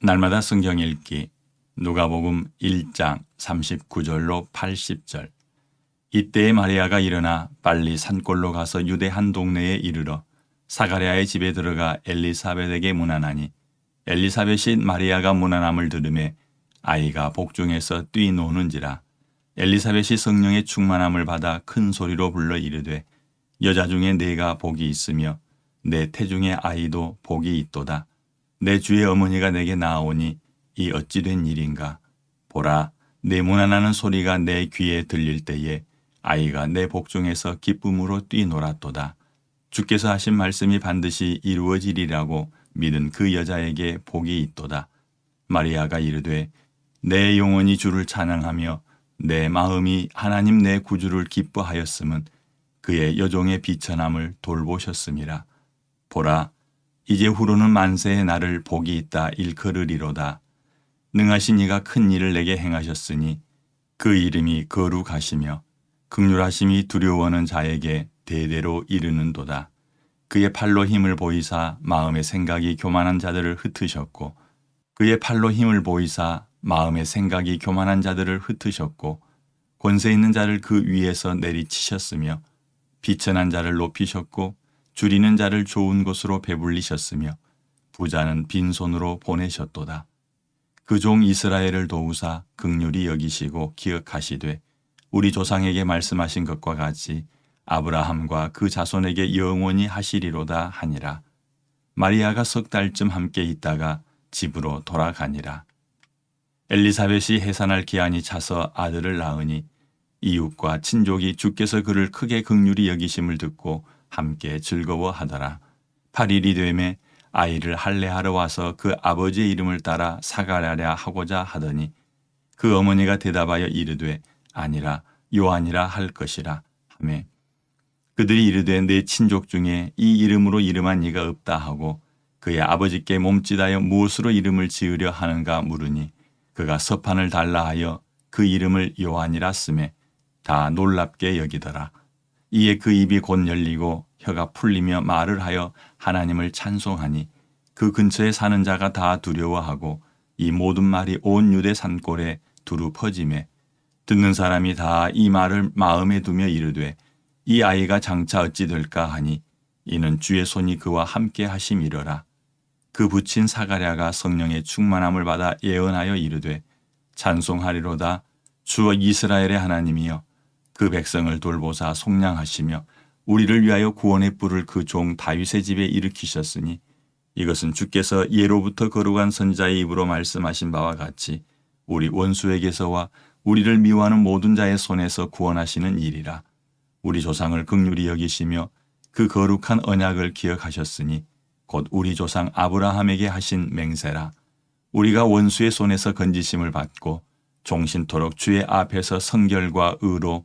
날마다 성경 읽기 누가복음 1장 39절로 80절. 이때에 마리아가 일어나 빨리 산골로 가서 유대 한 동네에 이르러 사가랴의 집에 들어가 엘리사벳에게 문안하니 엘리사벳이 마리아가 문안함을 들음에 아이가 복중에서 뛰노는지라 엘리사벳이 성령의 충만함을 받아 큰 소리로 불러 이르되 여자 중에 내가 복이 있으며 내 태중의 아이도 복이 있도다 내 주의 어머니가 내게 나아오니 이 어찌 된 일인가? 보라 내 문안하는 소리가 내 귀에 들릴 때에 아이가 내 복중에서 기쁨으로 뛰놀았도다. 주께서 하신 말씀이 반드시 이루어지리라고 믿은 그 여자에게 복이 있도다. 마리아가 이르되 내 영혼이 주를 찬양하며 내 마음이 하나님 내 구주를 기뻐하였음은 그의 여종의 비천함을 돌보셨음이라. 보라 이제 후로는 만세의 나를 복이 있다 일컬으리로다. 능하신 이가 큰 일을 내게 행하셨으니 그 이름이 거룩하시며 극률하심이 두려워하는 자에게 대대로 이르는도다. 그의 팔로 힘을 보이사 마음의 생각이 교만한 자들을 흩으셨고 그의 팔로 힘을 보이사 마음의 생각이 교만한 자들을 흩으셨고 권세 있는 자를 그 위에서 내리치셨으며 비천한 자를 높이셨고 줄이는 자를 좋은 곳으로 배불리셨으며 부자는 빈손으로 보내셨도다. 그 종 이스라엘을 도우사 극률이 여기시고 기억하시되 우리 조상에게 말씀하신 것과 같이 아브라함과 그 자손에게 영원히 하시리로다 하니라. 마리아가 석 달쯤 함께 있다가 집으로 돌아가니라. 엘리사벳이 해산할 기한이 차서 아들을 낳으니 이웃과 친족이 주께서 그를 크게 극률이 여기심을 듣고 함께 즐거워하더라. 8일이 되매 아이를 할례하러 와서 그 아버지의 이름을 따라 사가랴랴 하고자 하더니 그 어머니가 대답하여 이르되 아니라 요한이라 할 것이라 하매 그들이 이르되 내 친족 중에 이 이름으로 이름한 이가 없다 하고 그의 아버지께 몸짓하여 무엇으로 이름을 지으려 하는가 물으니 그가 서판을 달라 하여 그 이름을 요한이라 쓰매 다 놀랍게 여기더라. 이에 그 입이 곧 열리고 혀가 풀리며 말을 하여 하나님을 찬송하니 그 근처에 사는 자가 다 두려워하고 이 모든 말이 온 유대 산골에 두루 퍼짐에 듣는 사람이 다 이 말을 마음에 두며 이르되 이 아이가 장차 어찌 될까 하니 이는 주의 손이 그와 함께 하심이러라. 그 붙인 사가랴가 성령의 충만함을 받아 예언하여 이르되 찬송하리로다 주 이스라엘의 하나님이여 그 백성을 돌보사 속량하시며 우리를 위하여 구원의 뿔을 그 종 다윗의 집에 일으키셨으니 이것은 주께서 예로부터 거룩한 선자의 입으로 말씀하신 바와 같이 우리 원수에게서와 우리를 미워하는 모든 자의 손에서 구원하시는 일이라. 우리 조상을 극률히 여기시며 그 거룩한 언약을 기억하셨으니 곧 우리 조상 아브라함에게 하신 맹세라. 우리가 원수의 손에서 건지심을 받고 종신토록 주의 앞에서 성결과 의로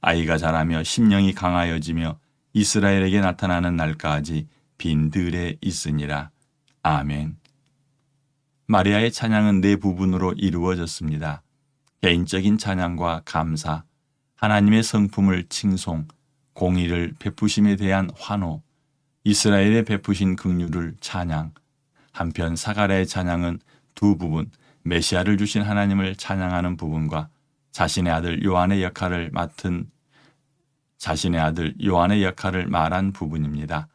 아이가 자라며 심령이 강하여지며 이스라엘에게 나타나는 날까지 빈 들에 있으니라. 아멘. 마리아의 찬양은 네 부분으로 이루어졌습니다. 개인적인 찬양과 감사, 하나님의 성품을 칭송, 공의를 베푸심에 대한 환호, 이스라엘에 베푸신 긍휼을 찬양, 한편 사가랴의 찬양은 두 부분, 메시아를 주신 하나님을 찬양하는 부분과 자신의 아들 요한의 역할을 맡은 자신의 아들 요한의 역할을 말한 부분입니다.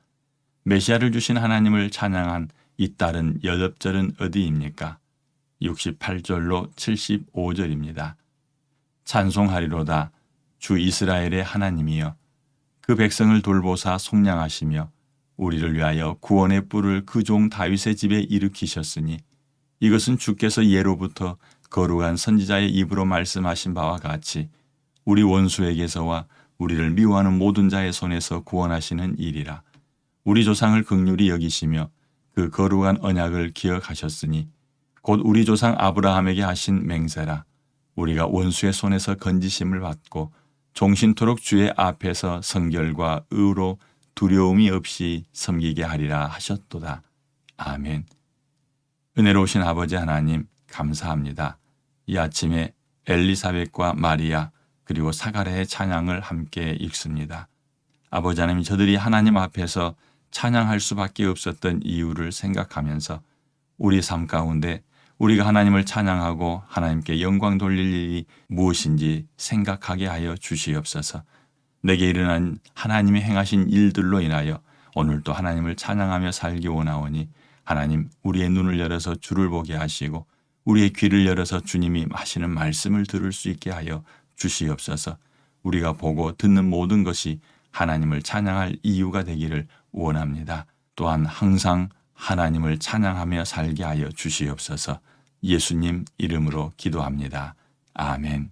메시아를 주신 하나님을 찬양한 이 딸은 여덟절은 어디입니까? 68절로 75절입니다. 찬송하리로다 주 이스라엘의 하나님이여 그 백성을 돌보사 속량하시며 우리를 위하여 구원의 뿔을 그 종 다윗의 집에 일으키셨으니 이것은 주께서 예로부터 거룩한 선지자의 입으로 말씀하신 바와 같이 우리 원수에게서와 우리를 미워하는 모든 자의 손에서 구원하시는 일이라 우리 조상을 극률히 여기시며 그 거룩한 언약을 기억하셨으니 곧 우리 조상 아브라함에게 하신 맹세라 우리가 원수의 손에서 건지심을 받고 종신토록 주의 앞에서 성결과 의로 두려움이 없이 섬기게 하리라 하셨도다. 아멘. 은혜로우신 아버지 하나님 감사합니다. 이 아침에 엘리사벳과 마리아 그리고 사가랴의 찬양을 함께 읽습니다. 아버지 하나님 저들이 하나님 앞에서 찬양할 수밖에 없었던 이유를 생각하면서 우리 삶 가운데 우리가 하나님을 찬양하고 하나님께 영광 돌릴 일이 무엇인지 생각하게 하여 주시옵소서. 내게 일어난 하나님이 행하신 일들로 인하여 오늘도 하나님을 찬양하며 살기 원하오니 하나님 우리의 눈을 열어서 주를 보게 하시고 우리의 귀를 열어서 주님이 하시는 말씀을 들을 수 있게 하여 주시옵소서. 우리가 보고 듣는 모든 것이 하나님을 찬양할 이유가 되기를 원합니다. 또한 항상 하나님을 찬양하며 살게 하여 주시옵소서. 예수님 이름으로 기도합니다. 아멘.